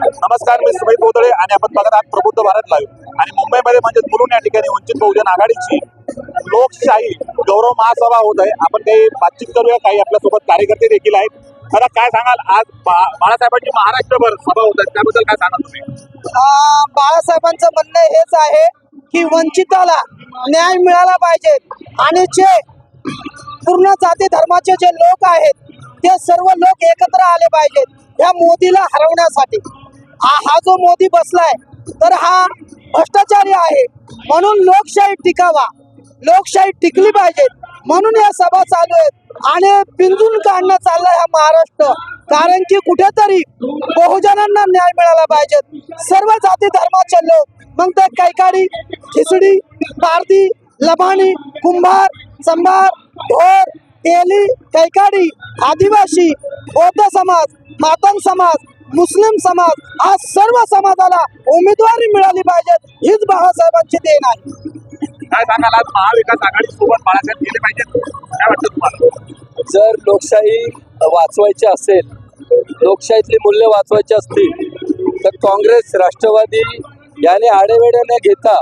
नमस्कार मी सुमित बोदळे आणि आपण बघत आहात प्रबुद्ध भारत लाईव्ह आणि मुंबईमध्ये म्हणजे मुलुंड या ठिकाणी वंचित बहुजन आघाडीची लोकशाही गौरव महासभा होत आहे. आपण काही बातचीत करूया काही आपल्यासोबत कार्यकर्ते देखील आहेत. मला काय सांगाल आज बाळासाहेबांची महाराष्ट्रभर सभा होत आहे त्याबद्दल काय सांगाल तुम्ही? बाळासाहेबांचं म्हणणं हेच आहे की वंचिताला न्याय मिळाला पाहिजे आणि जे पूर्ण जाती धर्माचे जे लोक आहेत ते सर्व लोक एकत्र आले पाहिजेत या मोदीला हरवण्यासाठी. हा हा जो मोदी बसलाय तर हा भ्रष्टाचारी आहे. म्हणून लोकशाही टिकावा. लोकशाही टिकली पाहिजे म्हणून या सभा चालू आहेत. आणि पिंजून काढणं चाललंय हा महाराष्ट्र. कारण की कुठेतरी बहुजनांना न्याय मिळाला पाहिजे सर्व जाती धर्माचे लोक मग ते कैकाडी खिचडी पारधी लबाणी कुंभार संभार ढोर तेली कैकाडी आदिवासी बौद्ध समाज मातंग समाज मुस्लिम समाज आज सर्व समाजाला उमेदवारी मिळाली पाहिजे हीच बाळासाहेबांची देण आहे. काय सांगाल आज महाविकास आघाडी सोबत बाळासाहेब गेले पाहिजेत. काय वाटतं तुम्हाला? जर लोकशाही वाचवायची असेल लोकशाहीतली मूल्य वाचवायची असतील तर काँग्रेस राष्ट्रवादी याने आडेवेडे न घेता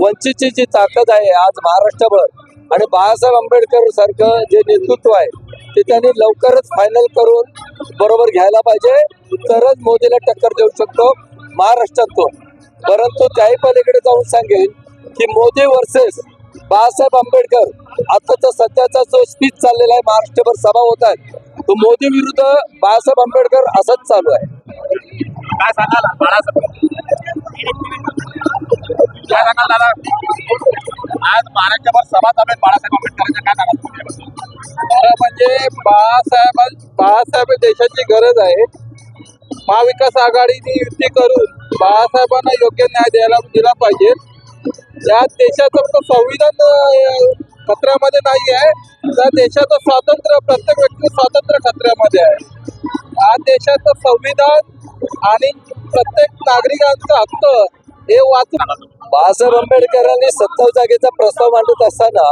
वंचितची जी ताकद आहे आज महाराष्ट्रभर आणि बाळासाहेब आंबेडकर सारखं जे नेतृत्व आहे ते त्यांनी लवकरच फायनल करून बरोबर घ्यायला पाहिजे. तरच मोदीला टक्कर देऊ शकतो महाराष्ट्रातून परंतु त्याही पलीकडे जाऊन सांगेन की मोदी वर्सेस बाळासाहेब आंबेडकर आताचा सध्याचा जो स्पीच चाललेला आहे महाराष्ट्रभर सभा होत आहेत तो मोदी विरुद्ध बाळासाहेब आंबेडकर असंच चालू आहे. काय सांगाल? बाळासाहेब. काय सांगाल दादा आज महाराष्ट्रभर सभा चालू बाळासाहेब आंबेडकरांच्या काय सांगाल खरं म्हणजे बाळासाहेब बाळासाहेब देशाची गरज आहे. महाविकास आघाडीने युती करून बाळासाहेबांना योग्य न्याय द्यायला दिला पाहिजे. या देशाचं फक्त संविधान खतऱ्यामध्ये नाही आहे. त्या देशाचं स्वातंत्र्य प्रत्येक व्यक्ती स्वातंत्र्य खतऱ्यामध्ये आहे. या देशाचं संविधान आणि प्रत्येक नागरिकांचा हक्क हे वाचून बाळासाहेब आंबेडकरांनी सत्तर जागेचा प्रस्ताव मांडत असताना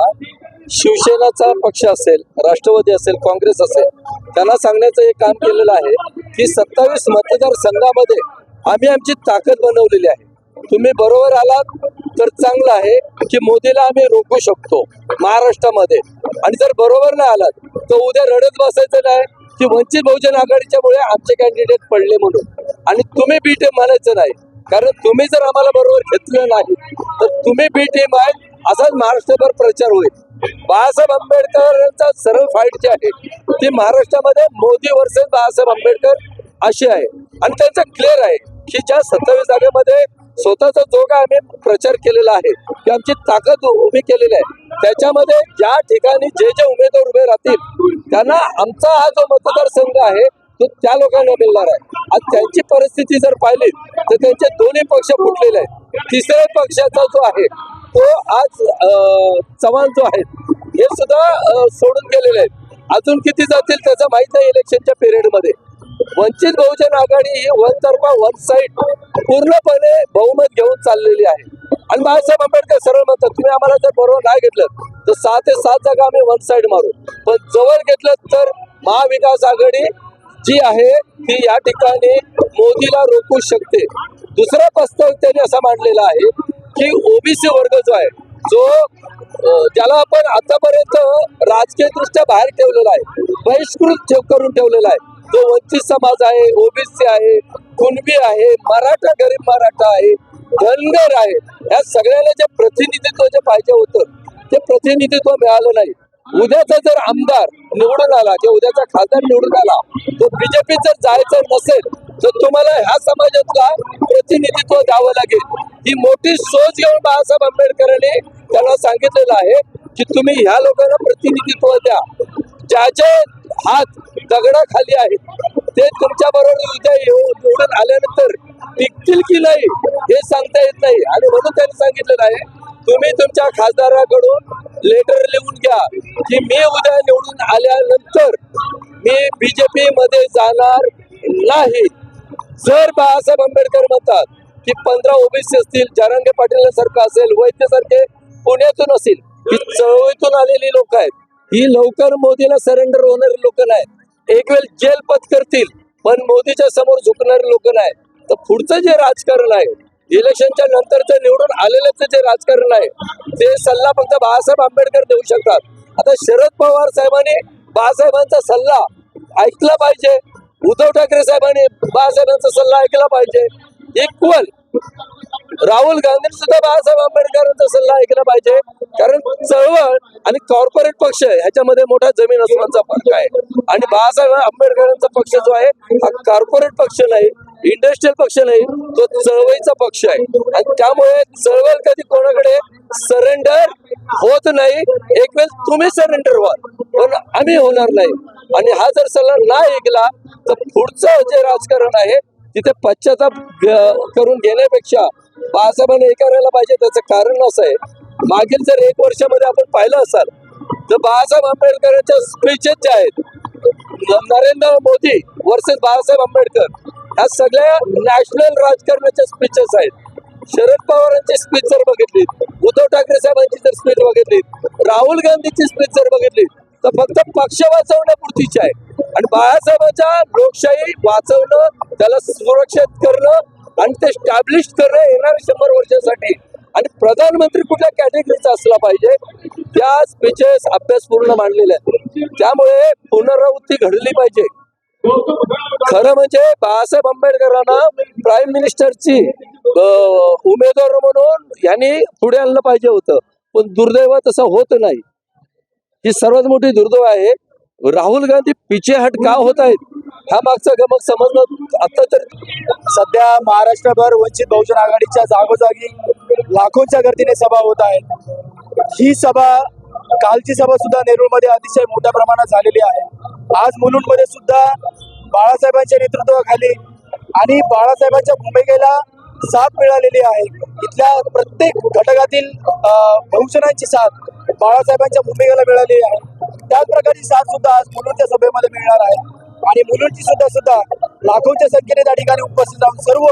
शिवसेनाचा पक्ष असेल राष्ट्रवादी असेल काँग्रेस असेल त्यांना सांगण्याचं एक काम केलेलं आहे की सत्तावीस मतदारसंघामध्ये आम्ही आमची ताकद बनवलेली आहे. तुम्ही बरोबर आलात तर चांगलं आहे की मोदीला आम्ही रोखू शकतो महाराष्ट्रामध्ये. आणि जर बरोबर नाही आलात तर उद्या रडत बसायचं नाही की वंचित बहुजन आघाडीच्यामुळे आमचे कॅन्डिडेट पडले म्हणून. आणि तुम्ही बी टीम म्हणायचं नाही. कारण तुम्ही जर आम्हाला बरोबर घेतलं नाही तर तुम्ही बी टीम आहे असाच महाराष्ट्रभर प्रचार होईल. बाळासाहेब आंबेडकरांचा सरळ फाईट जी आहे ती महाराष्ट्रामध्ये मोदी वर्सेस बाळासाहेब आंबेडकर अशी आहे. आणि त्यांचं क्लिअर आहे की ज्या सत्तावीस जागेमध्ये स्वतःचा जो काय आम्ही प्रचार केलेला आहे की आमची ताकद उभी केलेली आहे त्याच्यामध्ये ज्या ठिकाणी जे जे उमेदवार उभे राहतील त्यांना आमचा हा जो मतदारसंघ आहे तो त्या लोकांना मिळणार आहे. आज त्यांची परिस्थिती जर पाहिली तर त्यांचे दोन्ही पक्ष फुटलेले आहेत. तिसऱ्या पक्षाचा जो आहे तो आज चव्हाण जो आहे हे सुद्धा सोडून गेलेले आहेत. अजून किती जातील त्याचं माहीत नाही इलेक्शनच्या पिरियडमध्ये. वंचित बहुजन आघाडी ही वन तर्फा वन साईड पूर्णपणे बहुमत घेऊन चाललेली आहे. आणि बाळासाहेब आंबेडकर सरळ म्हणतात तुम्ही आम्हाला जर बरोबर नाही घेतलं तर सहा ते सात जागा आम्ही वन साईड मारू. पण जवळ घेतलं तर महाविकास आघाडी जी आहे ती या ठिकाणी मोदीला रोखू शकते. दुसरा प्रस्ताव त्यांनी असा मांडलेला आहे की ओबीसी वर्ग जो आहे जो ज्याला आपण आतापर्यंत राजकीय दृष्ट्या बाहेर ठेवलेला आहे बहिष्कृत ठेव करून ठेवलेला आहे जो वंचित समाज आहे ओबीसी आहे कुणबी आहे मराठा गरीब मराठा आहे धनगर आहे या सगळ्याला जे प्रतिनिधित्व जे पाहिजे होतं ते प्रतिनिधित्व मिळालं नाही. उद्याचा जर आमदार निवडून आला किंवा उद्याचा खासदार निवडून आला तो बीजेपी जर जायचं नसेल तर तुम्हाला ह्या समाजातला प्रतिनिधित्व द्यावं लागेल. ही मोठी सोच घेऊन बाळासाहेब आंबेडकरांनी त्यांना सांगितलेलं आहे की तुम्ही ह्या लोकांना प्रतिनिधित्व द्या. ज्याचे हात दगडाखाली आहेत ते तुमच्या बरोबर उद्या येऊन निवडून आल्यानंतर टिकतील की नाही हे सांगता येत नाही. आणि म्हणून त्यांनी सांगितलेलं आहे तुम्ही तुमच्या खासदाराकडून लेटर लिहून घ्या की मी उद्या निवडून आल्यानंतर मी बीजेपी मध्ये जाणार नाही. जर बाळासाहेब आंबेडकर म्हणतात की पंधरा ओबीसी असतील जरांगे पाटील सारखं असेल वैद्य सारखे पुण्यातून असतील ही चळवळीतून आलेली लोक आहेत. ही लवकर मोदीला सरेंडर होणारी लोक नाहीत. एक वेळ जेल पत्करतील पण मोदीच्या समोर झुकणारे लोक नाहीत. तर पुढचं जे राजकारण आहे इलेक्शनच्या नंतरचं निवडून आलेलं जे राजकारण आहे ते सल्ला फक्त बाळासाहेब आंबेडकर देऊ शकतात. आता शरद पवार साहेबांनी बाळासाहेबांचा सल्ला ऐकला पाहिजे. उद्धव ठाकरे साहेबांनी बाळासाहेबांचा सल्ला ऐकला पाहिजे. इक्वल राहुल गांधी सुद्धा बाळासाहेब आंबेडकरांचा सल्ला ऐकला पाहिजे. कारण चळवळ आणि कॉर्पोरेट पक्ष ह्याच्यामध्ये मोठा जमीन असण्याचा फरक आहे. आणि बाळासाहेब आंबेडकरांचा पक्ष जो आहे हा कॉर्पोरेट पक्ष नाही इंडस्ट्रियल पक्ष नाही तो चळवळीचा पक्ष आहे. आणि त्यामुळे चळवळ कधी कोणाकडे सरेंडर होत नाही एक वेळ तुम्ही सरेंडर व्हाल पण आम्ही होणार नाही. आणि हा जर सल्ला नाही ऐकला तर पुढचं जे राजकारण आहे तिथे पश्चाताप करून घेण्यापेक्षा बाळासाहेबांनी हे करायला पाहिजे त्याचं कारण असं आहे. मागील जर एक वर्षामध्ये आपण पाहिलं असाल तर बाळासाहेब आंबेडकरांच्या स्पीचेस ज्या आहेत नरेंद्र मोदी वर्सेस बाळासाहेब आंबेडकर ह्या सगळ्या नॅशनल राजकारणाच्या स्पीचेस आहेत. शरद पवारांची स्पीच जर बघितली उद्धव ठाकरे साहेबांची जर स्पीच बघितली राहुल गांधीची स्पीच जर बघितली तर फक्त पक्ष वाचवण्यापुरतीची आहे. आणि बाळासाहेबांच्या लोकशाही वाचवणं त्याला सुरक्षित करणं ते स्टॅब्लिश करणं येणाऱ्या शंभर वर्षासाठी. आणि प्रधानमंत्री कुठल्या कॅटेगरीचा असला पाहिजे त्या स्पीचेस अभ्यासपूर्ण मांडलेल्या आहेत. त्यामुळे पुनरावृत्ती घडली पाहिजे. खरं म्हणजे बाळासाहेब आंबेडकरांना प्राईम मिनिस्टरची उमेदवार म्हणून यांनी पुढे आणलं पाहिजे होतं. पण दुर्दैव तसं होत नाही. ही सर्वात मोठी दुर्दैव आहे. राहुल गांधी पिछे हट का होत आहेत? हा मागचा गमक समजणं आता तर सध्या महाराष्ट्रभर वंचित बहुजन आघाडीच्या जागोजागी लाखोंच्या गर्दीने सभा होत आहेत ही सभा कालची सभा सुद्धा नेरूळमध्ये अतिशय मोठ्या प्रमाणात झालेली आहे. आज मुलुंडमध्ये सुद्धा बाळासाहेबांच्या नेतृत्वाखाली आणि बाळासाहेबांच्या भूमिकेला साथ मिळालेली आहे. इथल्या प्रत्येक घटकातील बहुजनांची साथ बाळासाहेबांच्या भूमिकेला मिळालेली आहे. त्याच प्रकारची साथ सुद्धा आज मुलुंडच्या सभेमध्ये मिळणार आहे. आणि मुलुंडची सुद्धा सुद्धा लाखोंच्या संख्येने त्या ठिकाणी उपस्थित राहून सर्व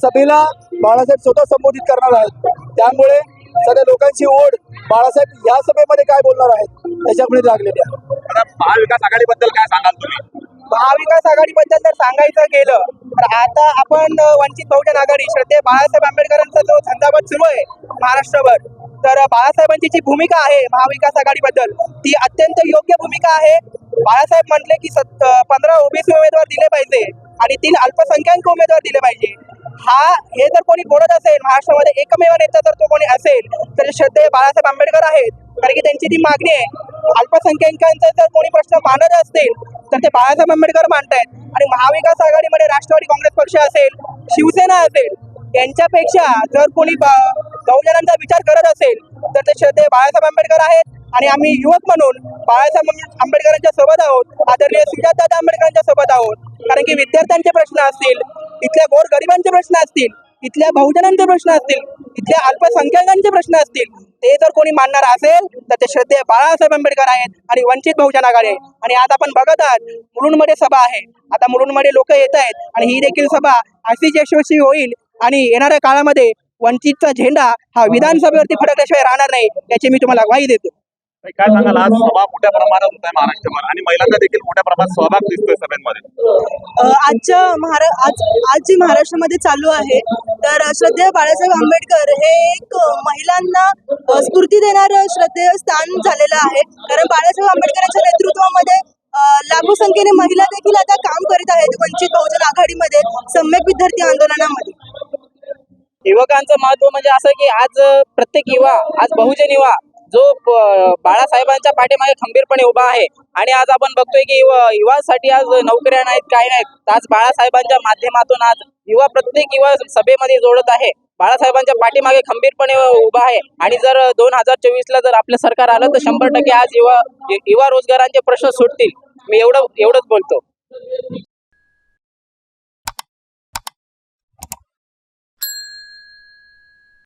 सभेला बाळासाहेब स्वतः संबोधित करणार आहेत. त्यामुळे सगळ्या लोकांची ओढ बाळासाहेब या सभेमध्ये काय बोलणार आहेत त्याच्यापुढे लागलेली आहे. आता महाविकास आघाडीबद्दल काय सांगाल तुम्ही? महाविकास आघाडीबद्दल जर सांगायचं गेलं तर आता आपण वंचित बहुजन आघाडी श्रद्धे बाळासाहेब आंबेडकरांचा जो झंझावात सुरू आहे महाराष्ट्रभर तर बाळासाहेबांची जी भूमिका आहे महाविकास आघाडीबद्दल ती अत्यंत योग्य भूमिका आहे. बाळासाहेब म्हटले की सत पंधरा ओबीसी उमेदवार दिले पाहिजे आणि तीन अल्पसंख्याक उमेदवार दिले पाहिजे. हा हे जर कोणी बोलत असेल महाराष्ट्रामध्ये एकमेव नेता जर तो कोणी असेल तर श्रद्धेय बाळासाहेब आंबेडकर आहेत. कारण की त्यांची ती मागणी आहे अल्पसंख्याकांचा जर कोणी प्रश्न मानत असतील तर ते बाळासाहेब आंबेडकर मांडतायत. आणि महाविकास आघाडीमध्ये राष्ट्रवादी काँग्रेस पक्ष असेल शिवसेना असेल यांच्यापेक्षा जर कोणी ब- बहुजनांचा विचार करत असेल तर ते श्रद्धे बाळासाहेब आंबेडकर आहेत. आणि आम्ही युवक म्हणून बाळासाहेब आंबेडकरांच्या सोबत आहोत आदरणीय सुजातदादा आंबेडकरांच्या सोबत आहोत. कारण की विद्यार्थ्यांचे प्रश्न असतील इथल्या गोरगरिबांचे प्रश्न असतील इथल्या बहुजनांचे प्रश्न असतील इथल्या अल्पसंख्याकांचे प्रश्न असतील ते जर कोणी मानणार असेल तर ते श्रद्धे बाळासाहेब आंबेडकर आहेत आणि वंचित बहुजन आघाडी आहे. आणि आज आपण बघत आहात मुलुंडमध्ये सभा आहे. आता मुलुंडमध्ये लोक येत आहेत आणि ही देखील सभा अशीच यशस्वी होईल आणि येणाऱ्या काळामध्ये वंचितचा झेंडा हा विधानसभेवरती फडकल्याशिवाय राहणार नाही याची मी तुम्हाला ग्वाही देतो. काय सांगाल? आज सभा मोठ्या प्रमाणात होत आहे महाराष्ट्रभर आणि महिलांचा देखील मोठ्या प्रमाणात सहभाग दिसतोय सभेमध्ये. आजच्या महारा आज आज जी महाराष्ट्रामध्ये चालू आहे तर श्रद्धेय बाळासाहेब आंबेडकर हे एक महिलांना स्फूर्ती देणारं श्रद्धेय स्थान झालेलं आहे. कारण बाळासाहेब आंबेडकरांच्या नेतृत्वामध्ये लाखो संख्येने महिला देखील आता काम करीत आहेत वंचित बहुजन आघाडीमध्ये सम्यक विद्यार्थी आंदोलनामध्ये. युवकांचं महत्त्व म्हणजे असं की आज प्रत्येक युवा आज बहुजन युवा जो बाळासाहेबांच्या पाठीमागे खंबीरपणे उभा आहे आणि आज आपण बघतोय की युवासाठी आज नोकऱ्या नाहीत काय नाहीत. आज बाळासाहेबांच्या माध्यमातून आज युवा प्रत्येक युवा सभेमध्ये जोडत आहे. बाळासाहेबांच्या पाठीमागे खंबीरपणे उभा आहे. आणि जर दोन हजार चोवीस ला जर आपलं सरकार आलं तर शंभर टक्के आज युवा युवा रोजगारांचे प्रश्न सुटतील. मी एवढं एवढंच बोलतो.